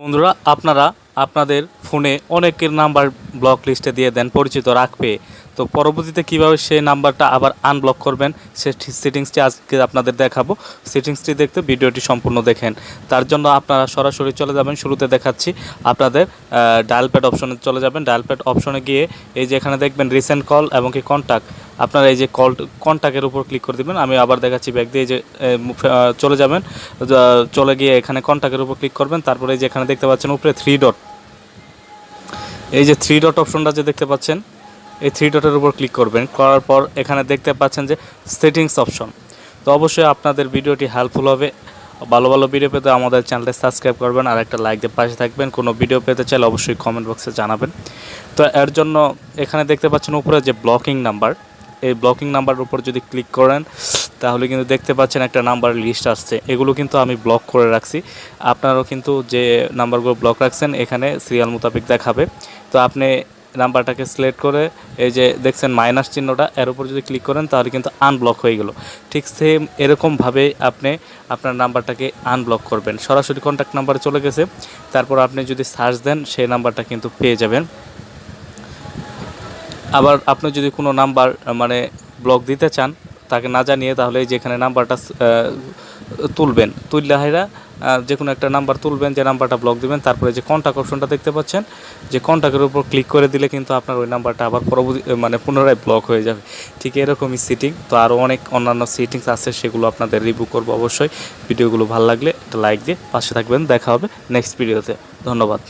বন্ধুরা আপনারা আপনাদের ফোনে অনেকের নাম্বার ব্লক লিস্টে দিয়ে দেন, পরিচিত রাখবে। তো পরবর্তীতে কীভাবে সেই নাম্বারটা আবার আনব্লক করবেন, সে সেটিংসটি আজকে আপনাদের দেখাবো। সেটিংসটি দেখতে ভিডিওটি সম্পূর্ণ দেখেন। তার জন্য আপনারা সরাসরি চলে যাবেন, শুরুতে দেখাচ্ছি আপনাদের ডায়াল প্যাড অপশনে চলে যাবেন। ডায়াল প্যাড অপশনে গিয়ে এই যে এখানে দেখবেন রিসেন্ট কল এবং কি কন্ট্যাক্ট আপনারা এই যে কল কন্ট্যাক্টের উপর ক্লিক করে দিবেন। আমি আবার দেখাচ্ছি ব্যাগ দিয়ে যে চলে যাবেন। চলে গিয়ে এখানে কন্ট্যাক্টের উপর ক্লিক করবেন। তারপরে এই যে এখানে দেখতে পাচ্ছেন উপরে থ্রি ডট এই যে থ্রি ডট অপশনটা যে দেখতে পাচ্ছেন, এই থ্রি ডটের উপর ক্লিক করবেন। করার পর এখানে দেখতে পাচ্ছেন যে সেটিংস অপশন তো অবশ্যই আপনাদের ভিডিওটি হেল্পফুল হবে। ভালো ভালো ভিডিও পেতে আমাদের চ্যানেলটি সাবস্ক্রাইব করবেন আর একটা লাইক দিয়ে পাশে থাকবেন। কোনো ভিডিও পেতে চাইলে অবশ্যই কমেন্ট বক্সে জানাবেন। তো এর জন্য এখানে দেখতে পাচ্ছেন উপরে যে ব্লকিং নাম্বার এই ব্লকিং নাম্বারের উপর যদি ক্লিক করেন, তাহলে কিন্তু দেখতে পাচ্ছেন একটা নাম্বার লিস্ট আসছে। এগুলো কিন্তু আমি ব্লক করে রাখছি। আপনারাও কিন্তু যে নাম্বারগুলো ব্লক রাখছেন, এখানে সিরিয়াল মোতাবেক দেখাবে। তো আপনি নাম্বারটাকে সিলেক্ট করে এই যে দেখছেন মাইনাস চিহ্নটা, এর উপর যদি ক্লিক করেন তাহলে কিন্তু আনব্লক হয়ে গেল। ঠিক সেম এরকমভাবে আপনি আপনার নাম্বারটাকে আনব্লক করবেন। সরাসরি কন্ট্যাক্ট নাম্বারে চলে গেছে। তারপর আপনি যদি সার্চ দেন, সেই নাম্বারটা কিন্তু পেয়ে যাবেন। আবার আপনি যদি কোনো নাম্বার মানে ব্লক দিতে চান তাকে না জানিয়ে তাহলে এই যে এখানে নাম্বারটা তুলবেন তুললে হাইরা যে কোনো একটা নাম্বার তুলবেন, যে নাম্বারটা ব্লক দিবেন, তারপরে যে কন্ট্যাক্ট অপশনটা দেখতে পাচ্ছেন, যে কন্ট্যাক্টের উপর ক্লিক করে দিলে কিন্তু আপনার ওই নাম্বারটা আবার পরবর্তী মানে পুনরায় ব্লক হয়ে যাবে। ঠিক এরকমই সিটিং তো আরও অনেক অন্যান্য সিটিংস আছে, সেগুলো আপনাদের রিভিউ করব অবশ্যই। ভিডিওগুলো ভালো লাগলে একটা লাইক দিয়ে পাশে থাকবেন। দেখা হবে নেক্সট ভিডিওতে ধন্যবাদ।